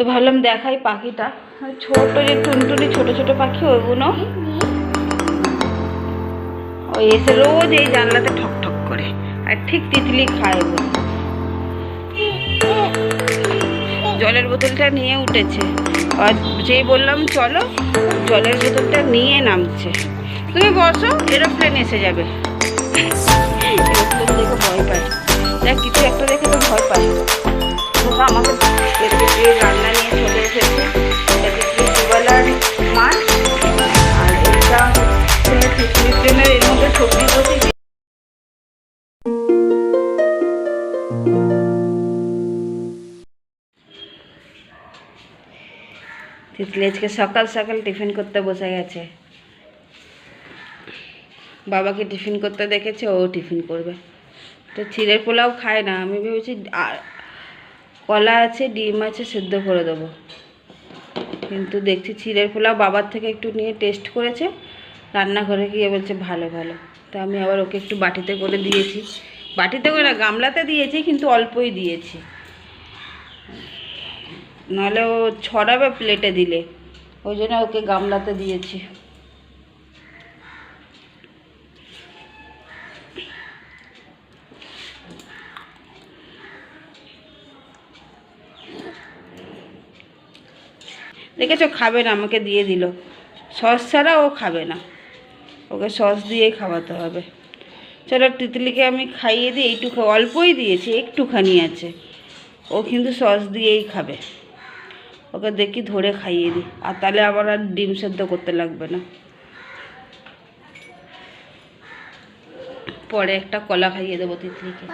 তো ভাবলাম দেখাই পাখিটা। ছোট যে টুনটুনি ছোট ছোট পাখি, ওইগুলো। ওই এসে রোজ এই জানলাতে ঠক ঠক করে। আর ঠিক তিতলি খায় ওগুলো জলের বোতলটা নিয়ে উঠেছে। আর যেই বললাম, চলো। জলের বোতলটা নিয়ে নামছে। তুমি বসো, এরোপ্লেন এসে যাবে। এরোপ্লেন দেখে ভয় পায়। দেখ, কিছু একটা দেখে তো ভয় পায়। তো আমাকে রান্না নিয়ে চলে এসেছে। দুবেলার মাছ, আর এটা এর মধ্যে সবজি আজকে সকাল সকাল টিফিন করতে বসে গেছে। বাবাকে টিফিন করতে দেখেছে, ও টিফিন করবে। তো চিড়ের পোলাও খায় না, আমি ভেবেছি কলা আছে, ডিম আছে, সেদ্ধ করে দেবো। কিন্তু দেখছি চিড়ের পোলাও বাবার থেকে একটু নিয়ে টেস্ট করেছে, রান্নাঘরে গিয়ে বলছে ভালো ভালো। তো আমি আবার ওকে একটু বাটিতে করে দিয়েছি। বাটিতে করে না, গামলাতে দিয়েছি, কিন্তু অল্পই দিয়েছি। নাহলে ও ছড়াবে প্লেটে দিলে। ওই জন্য ওকে গামলাতে দিয়েছি। দেখেছ? খাবে না আমাকে দিয়ে দিল। সস ছাড়া ও খাবে না। ওকে সস দিয়েই খাওয়াতে হবে। চলো তিতলিকে আমি খাইয়ে দিই এইটুকু অল্পই দিয়েছি একটুখানি আছে। ও কিন্তু সস দিয়েই খাবে। ওকে দেখি ধরে খাইয়ে দিই। আর তাহলে আবার আর ডিম সেদ্ধ করতে লাগবে না। পরে একটা কলা খাইয়ে দেবো তিতলিকে।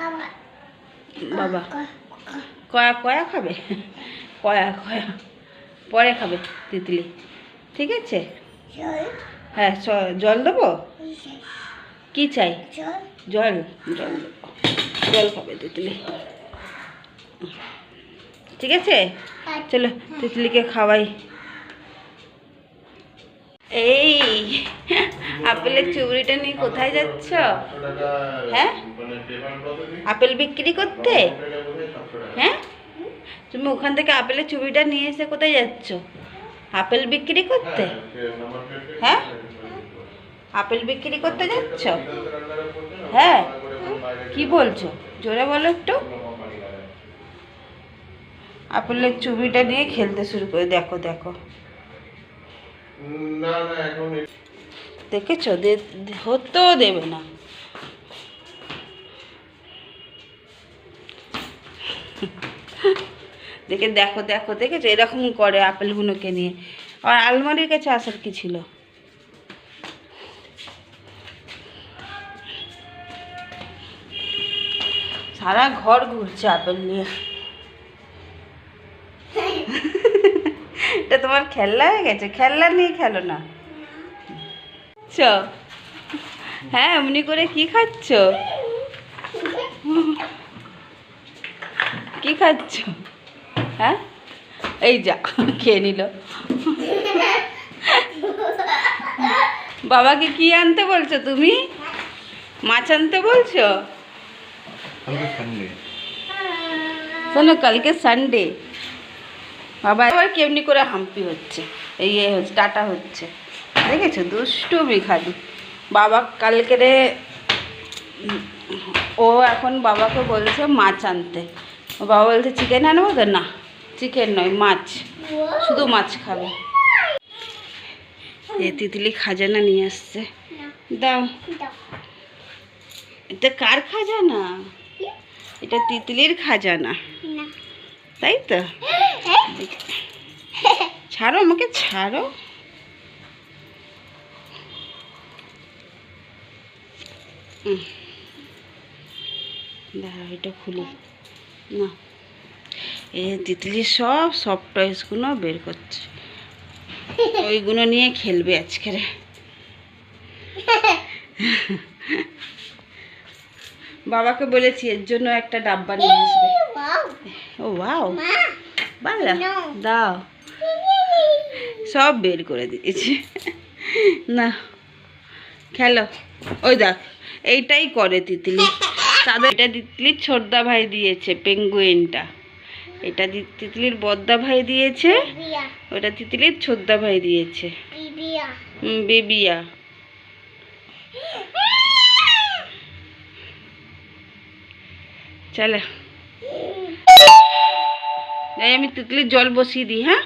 বাবা। কয়া কয়া খাবে? কয়া কয়া। পরে খাবে তিতলি। ঠিক আছে? হ্যাঁ জল দেবো? কি চাই? জল। জল দেবো। জল খাবে তিতলি। ঠিক আছে? চলো তিতলিকে খাওয়াই। এই আপেলের চুবড়িটা নিয়ে কোথায় যাচ্ছ? হ্যাঁ? আপেল বিক্রি করতে? হ্যাঁ? তুমি ওখান থেকে আপেলের চুবিটা নিয়ে এসে কোথায় যাচ্ছ? আপেল বিক্রি করতে? হ্যাঁ আপেল বিক্রি করতে যাচ্ছ? হ্যাঁ। কি বলছো? জোরে বলো একটু। আপেলের চুবিটা নিয়ে খেলতে শুরু করে দেখো দেখো। দেখেছ? হতেও দেবে না। দেখে দেখো দেখো দেখেছ এরকম করে আপেলগুলোকে নিয়ে। আর আলমারির কাছে আসার কি ছিল? সারা ঘর ঘুরছে আপেল নিয়ে। এটা তোমার খেলনা হয়ে গেছে? খেলনা নিয়ে খেলো না? চ। হ্যাঁ এমনি করে কি খাচ্ছ? কি খাচ্ছ? হ্যাঁ? এই যা খেয়ে নিল। বাবাকে কি আনতে বলছো তুমি? মাছ আনতে বলছো? শোনো কালকে সানডে বাবা এবার কেমনি করে হাম্পি হচ্ছে এই এ হচ্ছে টাটা হচ্ছে। দেখেছ? দুষ্টুমি খালি বাবা কালকে রে ও এখন বাবাকে বলছে মাছ আনতে। ও বাবা বলছে চিকেন আনব তো? না। চিকেন নয়, মাছ। শুধু মাছ খাবে। এ তিতলি খাজানা নিয়ে আসছে। দাও। এটা কার খাজানা? এটা তিতলির খাজানা। তাই তো? ছাড়ো, আমাকে ছাড়ো। দাঁড়াও, এটা খুলি। না এ তিতলি সব সব টয়েসগুলো বের করছে। ওইগুলো নিয়ে খেলবে আজকে বাবাকে বলেছি এর জন্য একটা ডাব্বা নিয়ে আসবে। ও ওয়াও। বাংলা দাও। সব বের করে দিয়েছি। না। খেলো। ওই দেখ এইটাই করে তিতলি। তাদের এটা তিতলির ছোটদা ভাই দিয়েছে পেঙ্গুইনটা এটা তিতলির বদ্দা ভাই দিয়েছে। ওটা তিতলির ছোদ্দা ভাই দিয়েছে। বেবিয়া। চলে। এই আমি তিতলির জল বসিয়ে দিই হ্যাঁ?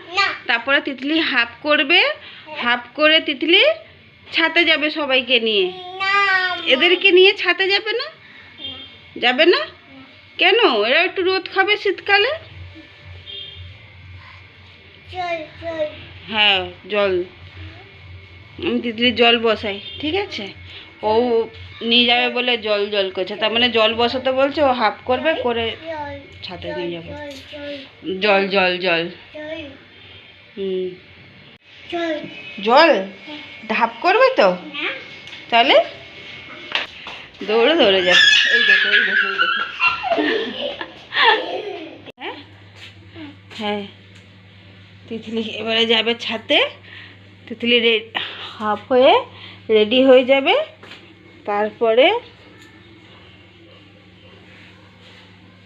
তারপরে তিতলি হাফ করবে। হাফ করে তিতলি ছাতে যাবে সবাইকে নিয়ে। এদেরকে নিয়ে ছাতে যাবে না। যাবে না? কেন? এরা একটু রোদ খাবে শীতকালে। হ্যাঁ জল। আমি তিতলির জল বসাই, ঠিক আছে? ও নিয়ে যাবে বলে জল জল করছে, তার মানে জল বসাতে বলছে, ও হাফ করবে, করে ছাতে নিয়ে যাবে। জল জল জল। হুম। জল? ধাপ করবে তো? তাহলে? দৌড়ে দৌড়ে যাচ্ছে। এই দেখো এই দেখো এই দেখো। হ্যাঁ? হ্যাঁ। তিতলি এবারে যাবে ছাতে। তিতলি হাফ হয়ে রেডি হয়ে যাবে। তারপরে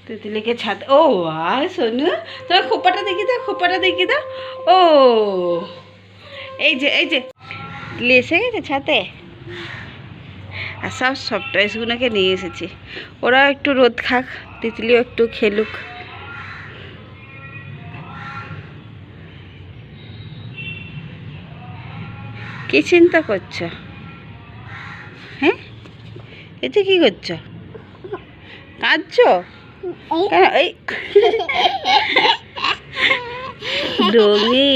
তিতলিকে ছাতে, ও আ সোনু তোমার খোপাটা দেখি দাও খোপাটা দেখি দাও ও, এই যে এই যে, তিতলি এসে গেছে ছাতে। আর সব সব টয়েসগুলোকে নিয়ে এসেছি। ওরা একটু রোদ খাক, তিতলিও একটু খেলুক। কি চিন্তা করছ? হ্যাঁ? এতে কি করছ? কাঁদছো? এই রঙি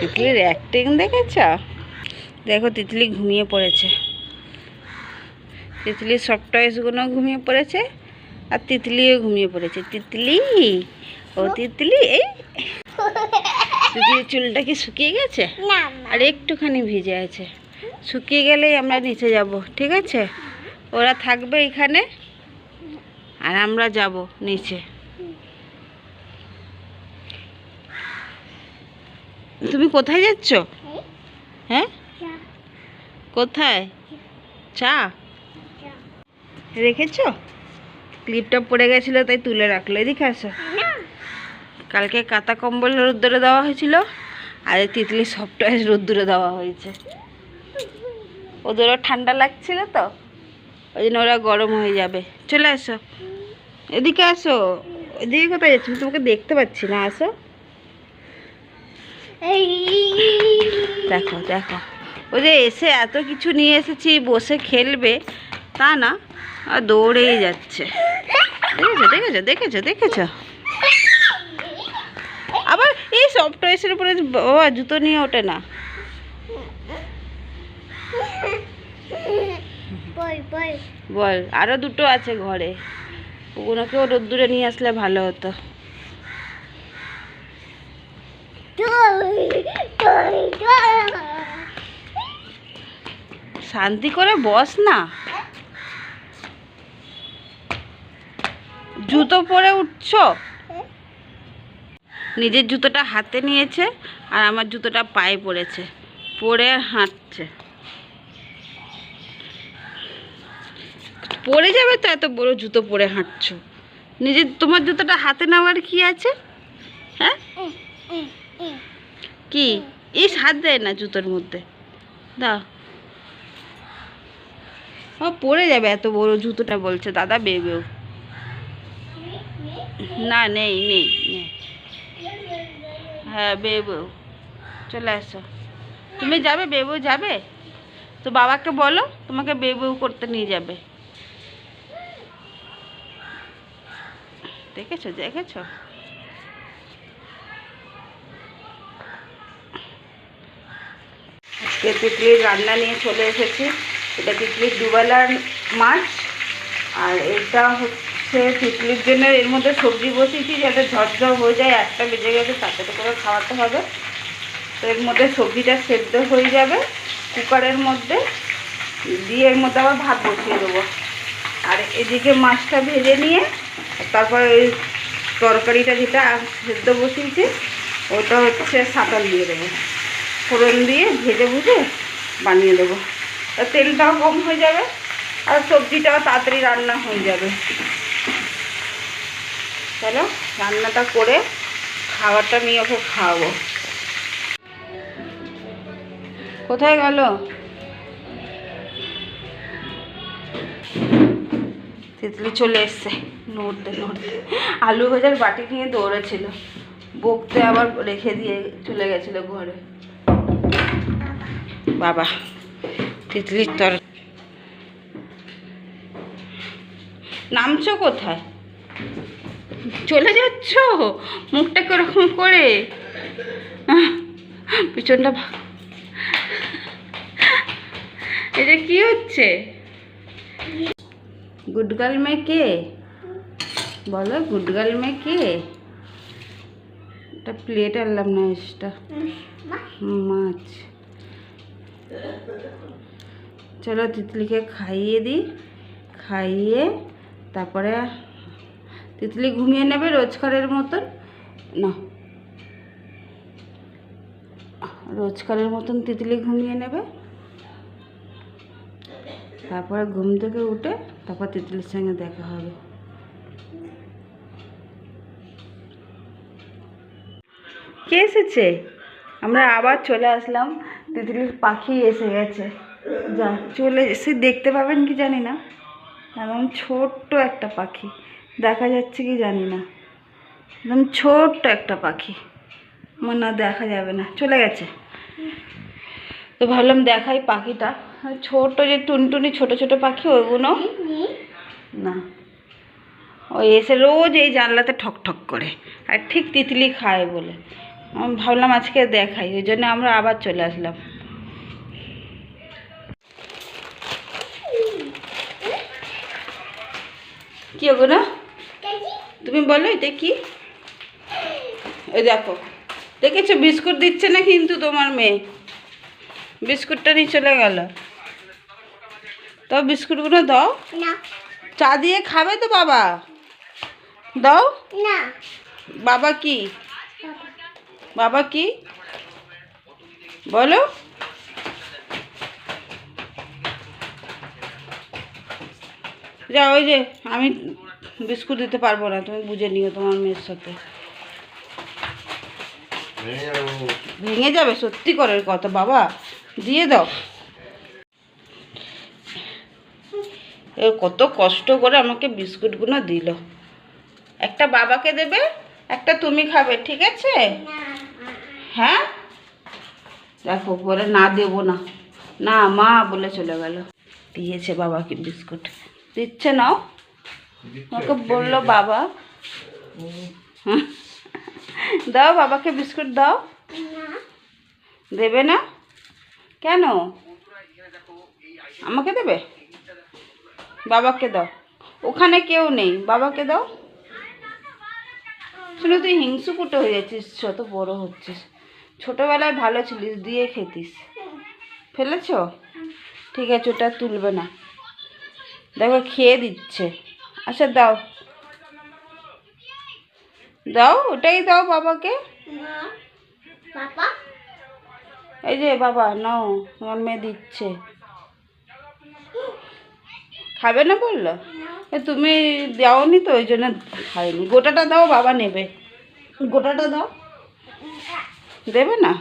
তিতলির অ্যাক্টিং দেখেছ? দেখো তিতলি ঘুমিয়ে পড়েছে। তিতলির সব টয়েসগুলো ঘুমিয়ে পড়েছে আর তিতলিও ঘুমিয়ে পড়েছে। তিতলি ও তিতলি এই। তিতলির চুলটা কি শুকিয়ে গেছে? আর একটুখানি ভিজে আছে। শুকিয়ে গেলেই আমরা নিচে যাব ঠিক আছে? ওরা থাকবে এখানে আর আমরা যাব নিচে। তুমি কোথায় যাচ্ছ? হ্যাঁ? কোথায়? চা? রেখেছ? ক্লিপটা পড়ে গেছিল তাই তুলে রাখল। এদিকে আসো। কালকে কাতা কম্বল রোদ্দুরে দেওয়া হয়েছিল আর এই তিতলি সফটওয়্যার রোদ্দুরে দেওয়া হয়েছে। ওদেরও ঠান্ডা লাগছিল তো ওই জন্য ওরা গরম হয়ে যাবে। চলে আসো। এদিকে আসো। এদিকে কোথায় যাচ্ছ? আমি তোমাকে দেখতে পাচ্ছি না। আসো। দেখো দেখো। ওই যে এসে এত কিছু নিয়ে এসেছি বসে খেলবে তা না। আর দৌড়েই যাচ্ছে। দেখেছ দেখেছ দেখেছ দেখেছ? আবার এই সফট টয়েসের উপরে বাবা জুতো নিয়ে ওঠে না। বল আরও দুটো আছে ঘরে। ওগুলোকেও রোদ্দুরে নিয়ে আসলে ভালো হতো। শান্তি করে বস না। জুতো পরে উঠছো? নিজের জুতোটা হাতে নিয়েছে আর আমার জুতোটা পায়ে পড়েছে, পরে হাঁটছে। পড়ে যাবে তো, এত বড় জুতো পরে হাঁটছো। নিজের, তোমার জুতোটা হাতে নেওয়ার কি আছে? হ্যাঁ? কি? ইস, হাত দেয় না জুতোর মধ্যে। দাও। ও, পড়ে যাবে এত বড় জুতোটা বলছে। দাদা বেবেও না, নেই নেই। হ্যাঁ বেবু। চলে আসো তুমি যাবে? বেবু যাবে? তো বাবাকে বলো, তোমাকে বেবু করতে নিয়ে যাবে। দেখেছ? দেখেছ? আজকে তিতলির রান্না নিয়ে চলে এসেছি। এটা তিতলির দুবেলার মাছ, আর এটা হচ্ছে তিতলির জন্য এর মধ্যে সবজি বসিয়েছি যাতে ঝরঝর হয়ে যায়, একটা বেজে গেছে, তাতে তো করে খাওয়াতে হবে। তো এর মধ্যে সবজিটা সেদ্ধ হয়ে যাবে কুকারের মধ্যে। দিয়ে এর মধ্যে আবার ভাত বসিয়ে দেবো। আর এদিকে মাছটা ভেজে নিয়ে, তারপর ওই তরকারিটা যেটা সেদ্ধ বসিয়েছি, ওটা হচ্ছে সাঁতাল দিয়ে দেবো। ফোড়ন দিয়ে ভেজে ভুজে বানিয়ে দেবো। তেলটাও কম হয়ে যাবে, আর সবজিটাও তাড়াতাড়ি রান্না হয়ে যাবে। চলো রান্নাটা করে খাবারটা নিয়ে ওকে খাওয়াবো। কোথায় গেল? তিতলি চলে এসছে, নড়তে নড়তে। আলু ভাজার বাটি নিয়ে দৌড়েছিল। বকতে আবার রেখে দিয়ে চলে গেছিল ঘরে। বাবা, তিতলির তর নামছো কোথায়? চলে যাচ্ছ? মুখটা কীরকম করে? পিছনটা এটা কি হচ্ছে? গুডগাল মে কে বলো গুডগাল মে কে এটা প্লেট আনলাম না এটা মাছ। চলো তিতলিকে খাইয়ে দিই। খাইয়ে তারপরে তিতলি ঘুমিয়ে নেবে রোজকারের মতন। না। রোজকারের মতন তিতলি ঘুমিয়ে নেবে। তারপরে ঘুম থেকে উঠে তারপর তিতলির সঙ্গে দেখা হবে। কে এসেছে? আমরা আবার চলে আসলাম। তিতলির পাখি এসে গেছে। যা, চলে এসে দেখতে পাবেন কি জানি না। একদম ছোট্ট একটা পাখি। দেখা যাচ্ছে কি জানি না। একদম ছোট্ট একটা পাখি। আমার না দেখা যাবে না। চলে গেছে। তো ভাবলাম দেখাই পাখিটা। ছোট যে টুনটুনি, ছোট ছোট পাখি ওইগুলো না। ওই এসে রোজ এই জানলাতে ঠক ঠক করে। আর ঠিক তিতলি খায় বলে। ভাবলাম আজকে দেখাই। ওই জন্য আমরা আবার চলে আসলাম। কি ওগুলো তুমি বলো এটা কি? ওই দেখো দেখেছ বিস্কুট দিচ্ছে না কিন্তু তোমার মেয়ে? বিস্কুটটা নিয়ে চলে গেল। তো বিস্কুটগুলো দাও। চা দিয়ে খাবে তো বাবা? দাও। না। বাবা কি? বাবা কি? বলো। যা ওই যে আমি বিস্কুট দিতে পারব না, তুমি বুঝে নিও তোমার মেয়ের সাথে। ভেঙে যাবে, সত্যি করে কথা, বাবা, দিয়ে দাও। কত কষ্ট করে আমাকে বিস্কুটগুলো দিল। একটা বাবাকে দেবে, একটা তুমি খাবে, ঠিক আছে? হ্যাঁ? দেখো, পরে না দেবো না। না, মা বলে চলে গেল। দিয়েছে বাবাকে বিস্কুট। দিচ্ছে, নাও। আমাকে বলল বাবা। দাও বাবাকে বিস্কুট দাও। দেবে না? কেন? আমাকে দেবে? বাবাকে দাও। ওখানে কেউ নেই। বাবাকে দাও। শুনে তুই হিংসু কুটো হয়ে যাচ্ছিস, যত বড় হচ্ছিস। ছোটোবেলায় ভালো ছিলিস, দিয়ে খেতিস। ফেলেছ? ঠিক আছে, ওটা তুলবে না। দেখো, খেয়ে দিচ্ছে। আচ্ছা দাও। দাও ওটাই দাও বাবাকে। এই যে বাবা নাও তোমার মেয়ে দিচ্ছে। খাবে না বলল? এ তুমি দাওনি তো ওই জন্য খাইনি। গোটাটা দাও বাবা নেবে। গোটাটা দাও। দেবে না?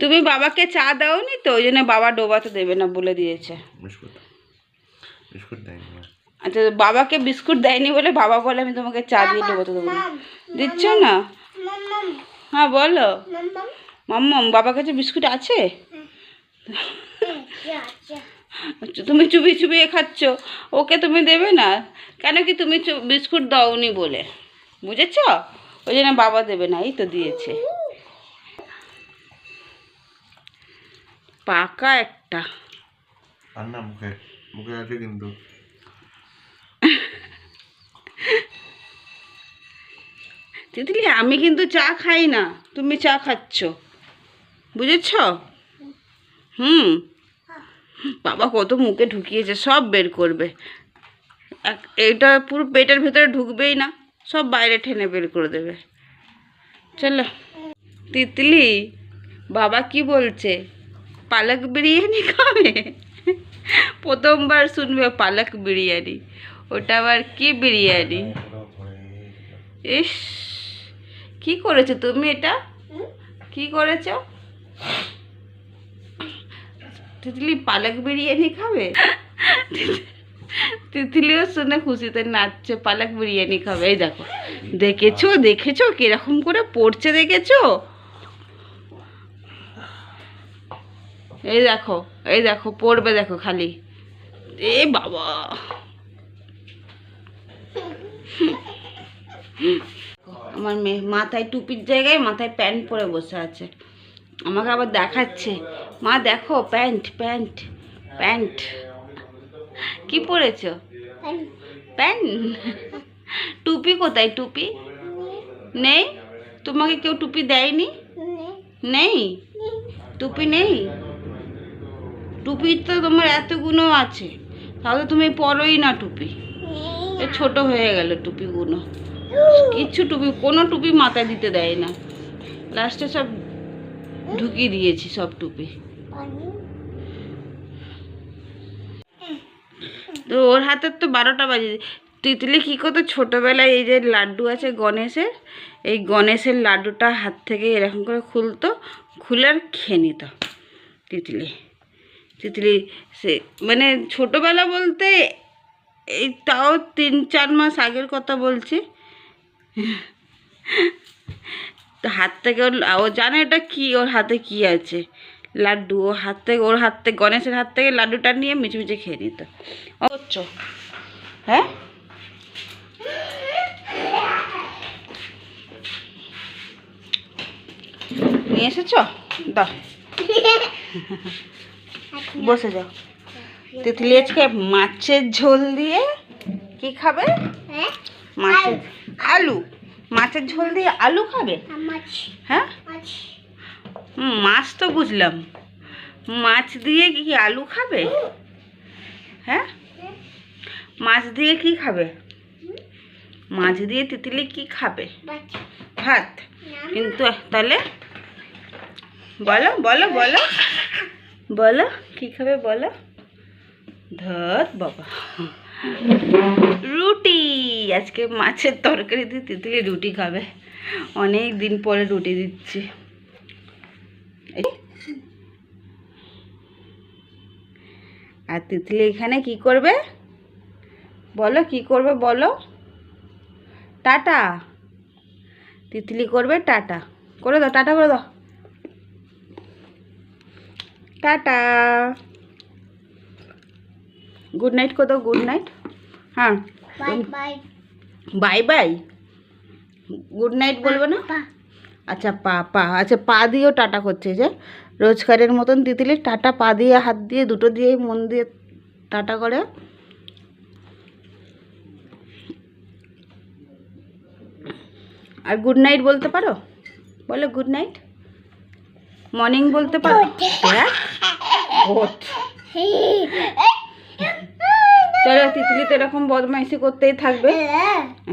তুমি বাবাকে চা দাওনি তো ওই জন্য বাবা ডোবাতে দেবে না বলে দিয়েছে। বিস্কুট দেয়নি আচ্ছা বাবাকে বিস্কুট দেয়নি বলে বাবা বলে আমি তোমাকে চা দিয়ে দেবো না। দিচ্ছ না? মাম মাম। হ্যাঁ বলো। মাম মাম। মাম্মাম বাবার কাছে বিস্কুট আছে? আচ্ছা, তুমি চুপি চুবিয়ে খাচ্ছ। ওকে তুমি দেবে না? কেন কি তুমি চু- বিস্কুট দাওনি বলে? বুঝেছ? ওই জন্য বাবা দেবে না এই তো দিয়েছে। পাকা একটা। আর না মুখে? মুখে আছে কিন্তু আমি কিন্তু চা খাই না, তুমি চা খাচ্ছ। বুঝেছ? হুম। বাবা, কত মুখে ঢুকিয়েছে, সব বের করবে। এক- এটা পুরো পেটের ভেতরে ঢুকবেই না, সব বাইরে ঠেনে বের করে দেবে। চলো। তিতলি, বাবা কি বলছে? পালক বিরিয়ানি খাবে? প্রথমবার শুনবে পালক বিরিয়ানি। ওটা আবার কি বিরিয়ানি? ইস, কি করেছ তুমি এটা? কি করেছ? তিতলি পালক বিরিয়ানি খাবে? তিতলিও শুনে খুশিতে নাচছে, পালক বিরিয়ানি খাবে। এই দেখো, দেখেছ? দেখেছ? কীরকম করে পড়ছে, দেখেছ? এই দেখো এই দেখো পড়বে দেখো খালি। এ বাবা। আমার মেয়ে মাথায় টুপির জায়গায় মাথায় প্যান্ট পরে বসে আছে। আমাকে আবার দেখাচ্ছে। মা দেখো প্যান্ট প্যান্ট প্যান্ট। কি পরেছো? প্যান্ট। টুপি কোথায় টুপি? নেই? তোমাকে কেউ টুপি দেয়নি? নেই। টুপি নেই? টুপি তো তোমার এতগুলো আছে। তাহলে তুমি পরোই না টুপি। ছোট হয়ে গেল টুপিগুলো। কিচ্ছু টুপি, কোনো টুপি মাথায় দিতে দেয় না। লাস্টে সব ঢুকিয়ে দিয়েছি সব টুপি। তো ওর হাতের তো বারোটা বাজে। তিতলি কী করতো? ছোটোবেলায় এই যে লাড্ডু আছে গণেশের, এই গণেশের লাড্ডুটা হাত থেকে এরকম করে খুলতো, খুলে আর খেয়ে নিত তিতলি। তিতলি সে মানে ছোটোবেলা বলতে এই তাও তিন, চার মাস আগের কথা বলছি। তো হাত থেকে ওর, ও জানে এটা কি, ওর হাতে কি আছে। লাড্ডু ও হাত থেকে, ওর হাত থেকে, গণেশের হাত থেকে লাড্ডুটা নিয়ে মিচমিচে খেয়ে নিত। করছ? হ্যাঁ? নিয়ে এসেছ? দাও। বসে যাও। তিতলি আজকে মাছের ঝোল দিয়ে কি খাবে? মাছের আলু। মাছের ঝোল দিয়ে আলু খাবে? হ্যাঁ? মাছ। তো বুঝলাম। মাছ দিয়ে কি আলু খাবে? হ্যাঁ? মাছ দিয়ে কি খাবে? মাছ দিয়ে তিতলি কি খাবে? ভাত। কিন্তু তাহলে বলো বলো বলো। বলো, কি খাবে বলো? ধত বাবা। রুটি। আজকে মাছের তরকারি দিয়ে তিতলি রুটি খাবে। অনেক দিন পরে রুটি দিচ্ছি। আর তিতলি এখানে কি করবে? বলো, কি করবে বলো? টাটা। তিতলি করবে টাটা। করে দাও, টাটা করে দাও। টাটা। গুড নাইট দাও গুড নাইট হ্যাঁ। বাই বাই গুড নাইট বলবে না? আচ্ছা পা পা। আচ্ছা পা দিয়েও টাটা করছে যে। রোজকারের মতন তিতলি টাটা পা দিয়ে হাত দিয়ে দুটো দিয়েই মন দিয়ে টাটা করে। আর গুড নাইট বলতে পারো? বলো গুড নাইট মর্নিং বলতে পারো। চলো তিতলি তো এরকম বদমাইশি করতেই থাকবে।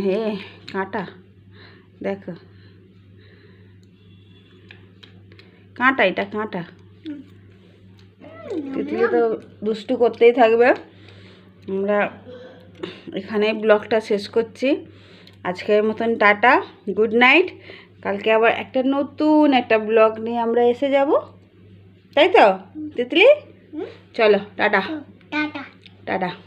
হে কাঁটা। দেখো। কাঁটা এটা কাঁটা। তিতলি তো দুষ্টু করতেই থাকবে। আমরা এখানে ব্লগটা শেষ করছি। আজকের মতন টাটা। Good night. কালকে আবার একটা নতুন একটা ব্লগ নিয়ে আমরা এসে যাব। তাই তো? তিতলি? চলো টাটা। টাটা। টাটা।